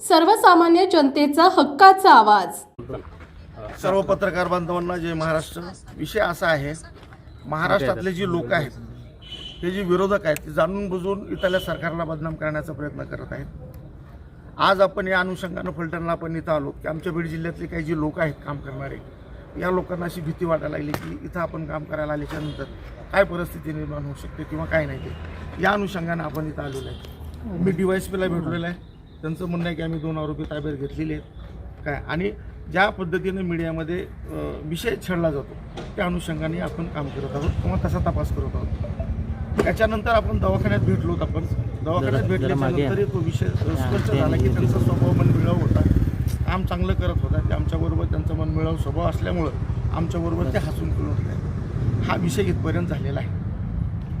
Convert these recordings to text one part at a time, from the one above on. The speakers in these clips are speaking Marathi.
सर्वसामान्य जनतेचा हक्काचा आवाज. सर्व पत्रकार बांधवांना जे महाराष्ट्र. विषय असा आहे महाराष्ट्रातले जे लोक आहेत हे जे विरोधक आहेत ते जाणून बुजून इथल्या सरकारला बदनाम करण्याचा प्रयत्न करत आहेत. आज आपण या अनुषंगानं फलटणला आपण इथं आलो की आमच्या बीड जिल्ह्यातले काही जे लोक आहेत काम करणारे या लोकांना अशी भीती वाटायला लागली की इथं आपण काम करायला आल्याच्यानंतर काय परिस्थिती निर्माण होऊ शकते किंवा काय नाही ते या अनुषंगानं आपण इथं आलेलो आहे. मी डी वाय एस पीला भेटलेलं आहे. त्यांचं म्हणणं आहे की आम्ही दोन आरोपी ताब्यात घेतलेले आहेत. काय? आणि ज्या पद्धतीने मीडियामध्ये विषय छेडला जातो त्या अनुषंगाने आपण काम करत आहोत किंवा तसा तपास करत आहोत. त्याच्यानंतर आपण दवाखान्यात भेटलो आपण. दवाखान्यात भेटल्याच्यानंतर तो विषय स्पष्ट झाला की त्यांचा स्वभाव मनमिळाव होता. काम चांगलं करत होता. ते आमच्याबरोबर त्यांचा मनमिळाव स्वभाव असल्यामुळं आमच्याबरोबर ते हसून खेळून होते. हा विषय इथपर्यंत झालेला आहे.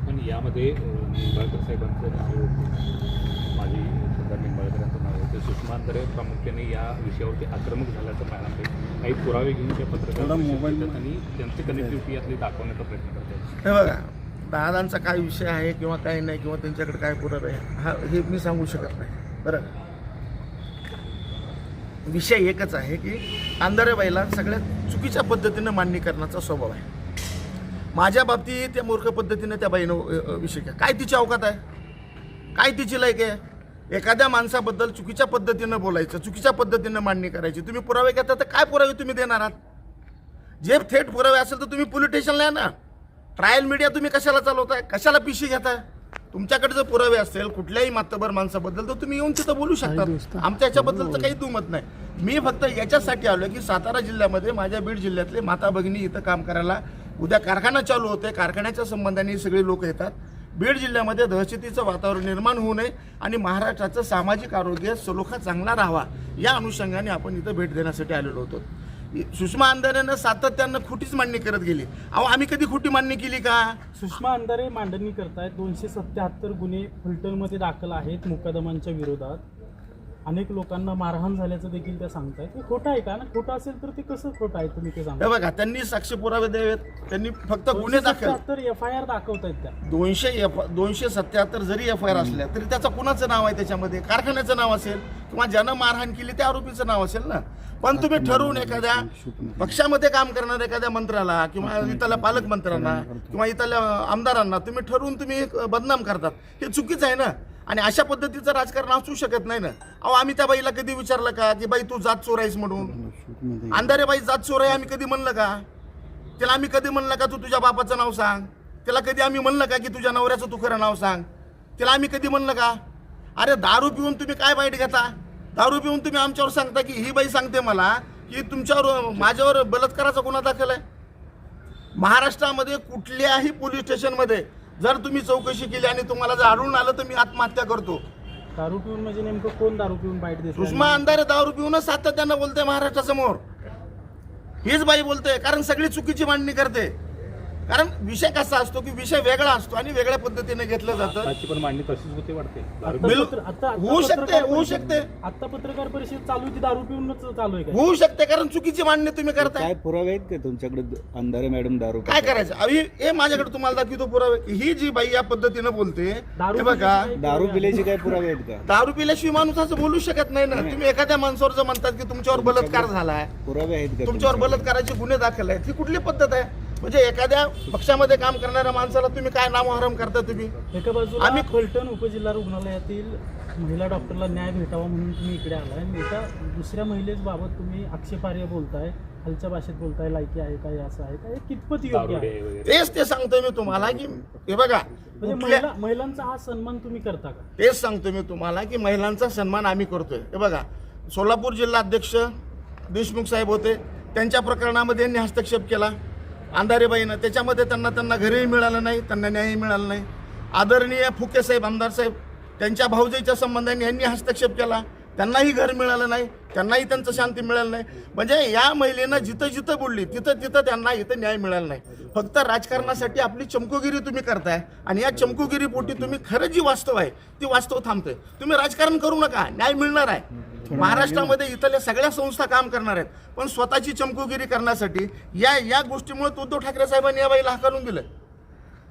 पण यामध्ये साहेबांचं नाव होतं माजी सरदार निंबाळकर यांचं अंतरे प्रामुख्याने या विषयावरती आक्रमक झाल्याचं पाहायला मिळेल काही पुरावे घेऊन त्या पत्रकार परिषदेत आणि त्यांची कनेक्टिव्हिटी यातली दाखवण्याचा प्रयत्न करतात हे बघा दादांचा काय विषय आहे किंवा काय नाही किंवा त्यांच्याकडे काय पुरावे आहे हा हे मी सांगू शकत नाही. बरं. विषय एकच आहे की अंधारेबाईला सगळ्यात चुकीच्या पद्धतीनं मान्य करण्याचा स्वभाव आहे. माझ्या बाबतीत त्या मूर्ख पद्धतीनं त्या बाईनं विषय काय तिची अवकात आहे? काय तिची लायक आहे? एखाद्या माणसाबद्दल चुकीच्या पद्धतीनं बोलायचं चुकीच्या पद्धतीनं मांडणी करायची तुम्ही पुरावे घेता तर काय पुरावे तुम्ही देणार आहात? जे थेट पुरावे असेल तर तुम्ही पोलीस स्टेशनला या ना. ट्रायल मीडिया तुम्ही कशाला चालवताय? कशाला पिशी घेताय? तुमच्याकडे जर पुरावे असतील कुठल्याही मातबर माणसाबद्दल तर तुम्ही येऊन तिथं बोलू शकता. आमच्या याच्याबद्दलचं काही दुमत नाही. मी फक्त याच्यासाठी आलो की सातारा जिल्ह्यामध्ये माझ्या बीड जिल्ह्यातले माता भगिनी इथं काम करायला उद्या कारखाना चालू होते कारखान्याच्या संबंधाने सगळे लोक येतात. बीड जिल्ह्यामध्ये दहशतीचं वातावरण निर्माण होऊ नये आणि महाराष्ट्राचं सामाजिक आरोग्य सलोखा चांगला राहावा या अनुषंगाने आपण इथं भेट देण्यासाठी आलेलो होतो. सुषमा अंधारेनं सातत्यानं खोटीच मांडणी करत गेली. अहो आम्ही कधी खोटी मांडणी केली का? सुषमा अंधारे मांडणी करतायत दोनशे सत्याहत्तर गुन्हे फलटणमध्ये दाखल आहेत मुकदमांच्या विरोधात. अनेक लोकांना मारहाण झाल्याचं देखील त्या सांगतायत. हे खोटं आहे का? ना खोटं असेल तर ते कसं खोटं आहे तुम्ही ते हे सांगा बघा त्यांनी साक्ष पुरावे द्यावेत. त्यांनी फक्त गुन्हे दाखल. तर एफ आय आर दाखवतायत त्या. दोनशे एफ दोनशे सत्याहत्तर जरी एफ आय आर असल्या तरी त्याचं कुणाचं नाव आहे त्याच्यामध्ये? कारखान्याचं नाव असेल किंवा ज्यानं मारहाण केली त्या आरोपीचं नाव असेल ना? पण तुम्ही ठरवून एखाद्या पक्षामध्ये काम करणाऱ्या एखाद्या मंत्र्याला किंवा इथल्या पालकमंत्र्यांना किंवा इथल्या आमदारांना तुम्ही ठरवून तुम्ही एक बदनाम करतात. हे चुकीचं आहे ना? आणि अशा पद्धतीचं राजकारण असू शकत नाही ना. अहो आम्ही त्या बाईला कधी विचारलं का की बाई तू जात चोर आहेस म्हणून अंधारे बाई जात चोर आहे आम्ही कधी म्हणलं का? त्याला आम्ही कधी म्हणलं का तू तुझ्या बापाचं नाव सांग? त्याला कधी आम्ही म्हणलं का की तुझ्या नवऱ्याचं तू खरं नाव सांग? त्याला आम्ही कधी म्हणलं का? अरे दारू पिऊन तुम्ही काय वाईट घेता? दारू पिऊन तुम्ही आमच्यावर सांगता की ही बाई सांगते मला की तुमच्यावर माझ्यावर बलात्काराचा गुन्हा दाखल आहे? महाराष्ट्रामध्ये कुठल्याही पोलीस स्टेशनमध्ये जर तुम्ही चौकशी केली आणि तुम्हाला जर आढळून आलं तर मी आत्महत्या करतो. दारू पिऊन म्हणजे नेमकं कोण दारू पिऊन बाईट देत सुषमा अंधारे दारू पिऊनच सातत्यानं बोलते महाराष्ट्रासमोर. हीच बाई बोलते कारण सगळी चुकीची मांडणी करते. कारण विषय कसा असतो की विषय वेगळा असतो आणि वेगळ्या पद्धतीने घेतलं जातं. त्याची पण मांडणी तशीच होते वाटते. होऊ शकते होऊ शकते. आता पत्रकार परिषद चालू दारू पिऊनच चालू आहे का होऊ शकते कारण चुकीची मांडणी तुम्ही करताय. काय पुरावे आहेत का तुमच्याकडे अंधारे मॅडम दारू काय करायचं? अभि हे माझ्याकडे तुम्हाला दाखवतो पुरावे. ही जी बाई या पद्धतीनं बोलते दारू हे बघा दारू पिल्याचे काय पुरावे आहेत का? दारू पिल्याशिवाय माणूस असं बोलू शकत नाही ना. तुम्ही एखाद्या माणसावर जर म्हणतात की तुमच्यावर बलात्कार झालाय पुरावे आहेत का तुमच्यावर तुमच्याकडे? बलात्काराचे गुन्हे दाखल आहेत ही कुठली पद्धत आहे? म्हणजे एखाद्या पक्षामध्ये काम करणाऱ्या माणसाला तुम्ही काय नाम हरम करता तुम्ही? एका बाजूला आम्ही- फलटण उपजिल्हा रुग्णालयातील महिला डॉक्टरला न्याय भेटावा म्हणून तुम्ही इकडे आलाय. आणि एका दुसऱ्या महिलेच बाबत तुम्ही आक्षेपार्ह बोलताय खालच्या भाषेत बोलताय लायकी आहे काय असं आहे काय हे कितपत योग्य दारुडे आहे? वगैरे. तेच ते सांगतोय मी तुम्हाला की हे बघा म्हणजे कुठल्या महिला महिलांचा हा सन्मान तुम्ही करता का? तेच सांगतो मी तुम्हाला की महिलांचा सन्मान आम्ही करतोय. हे बघा सोलापूर जिल्हा अध्यक्ष देशमुख साहेब होते. त्यांच्या प्रकरणामध्ये यांनी हस्तक्षेप केला. अंधारेबाईनं त्याच्यामध्ये त्यांना त्यांना घरही मिळालं नाही त्यांना न्यायही मिळाला नाही. आदरणीय फुके साहेब आमदार साहेब त्यांच्या भाऊजाईच्या संबंधाने यांनी हस्तक्षेप केला. त्यांनाही घर मिळालं नाही त्यांनाही त्यांचं शांती मिळालं नाही. म्हणजे या महिलेनं जिथं जिथं बोलली तिथं तिथं त्यांना इथं न्याय मिळाला नाही. फक्त राजकारणासाठी आपली चमकोगिरी तुम्ही करताय आणि या चमकोगिरी पोटी तुम्ही खरं जी वास्तव आहे ती वास्तव थांबते तुम्ही राजकारण करू नका न्याय मिळणार आहे. महाराष्ट्रामध्ये इथल्या सगळ्या संस्था काम करणार आहेत. पण स्वतःची चमकोगिरी करण्यासाठी या या गोष्टीमुळे उद्धव ठाकरे साहेबांनी या बाईला हाकलून दिलं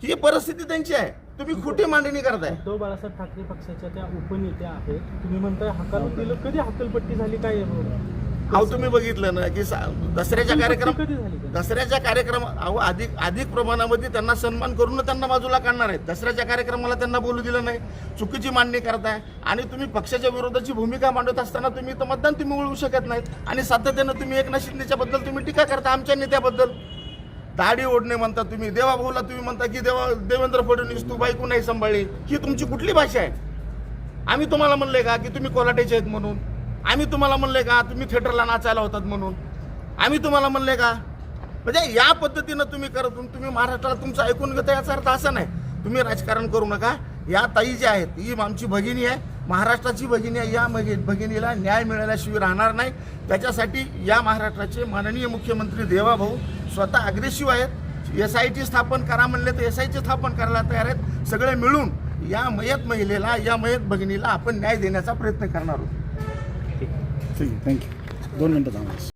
ही परिस्थिती त्यांची आहे. तुम्ही खोटी मांडणी करताय. उद्धव बाळासाहेब ठाकरे पक्षाच्या त्या उपनेत्या आहेत. तुम्ही म्हणताय हकालून दिलं कधी हक्कलपट्टी झाली काय अहो तुम्ही बघितलं ना की दसऱ्याच्या कार्यक्रम? दसऱ्याच्या कार्यक्रम अहो अधिक अधिक प्रमाणामध्ये त्यांना सन्मान करून त्यांना बाजूला काढणार आहेत. दसऱ्याच्या कार्यक्रमाला त्यांना बोलू दिलं नाही. चुकीची मांडणी करताय. आणि तुम्ही पक्षाच्या विरोधाची भूमिका मांडत असताना तुम्ही तर मतदान तुम्ही वळवू शकत नाहीत आणि सातत्यानं तुम्ही एकनाथ शिंदेच्या बद्दल तुम्ही टीका करता आमच्या नेत्याबद्दल. दाढी ओढणे म्हणता तुम्ही देवाभाऊला तुम्ही म्हणता की देवा देवेंद्र फडणवीस तू बायको नाही सांभाळली. ही तुमची कुठली भाषा आहे? आम्ही तुम्हाला म्हणले का की तुम्ही कोलाटेचे आहेत म्हणून? आम्ही तुम्हाला म्हणले का तुम्ही थिएटरला नाचायला होतात म्हणून. आम्ही तुम्हाला म्हणले का? म्हणजे या पद्धतीनं तुम्ही करत तुम्ही महाराष्ट्राला तुमचं ऐकून घेता याचा अर्थ असा नाही. तुम्ही राजकारण करू नका. या ताई ज्या आहेत ही आमची भगिनी आहे. महाराष्ट्राची भगिनी आहे. या भगि- भगिनीला न्याय मिळाल्याशिवाय राहणार नाही. त्याच्यासाठी या महाराष्ट्राचे माननीय मुख्यमंत्री देवाभाऊ स्वतः अग्रेसिव्ह आहेत. एस आय टी स्थापन करा म्हणले तर एस आय टी स्थापन करायला तयार आहेत. सगळे मिळून या मयत महिलेला या मयत भगिनीला आपण न्याय देण्याचा प्रयत्न करणार आहोत. ठीक आहे थँक्यू दोन मिनटं थांबा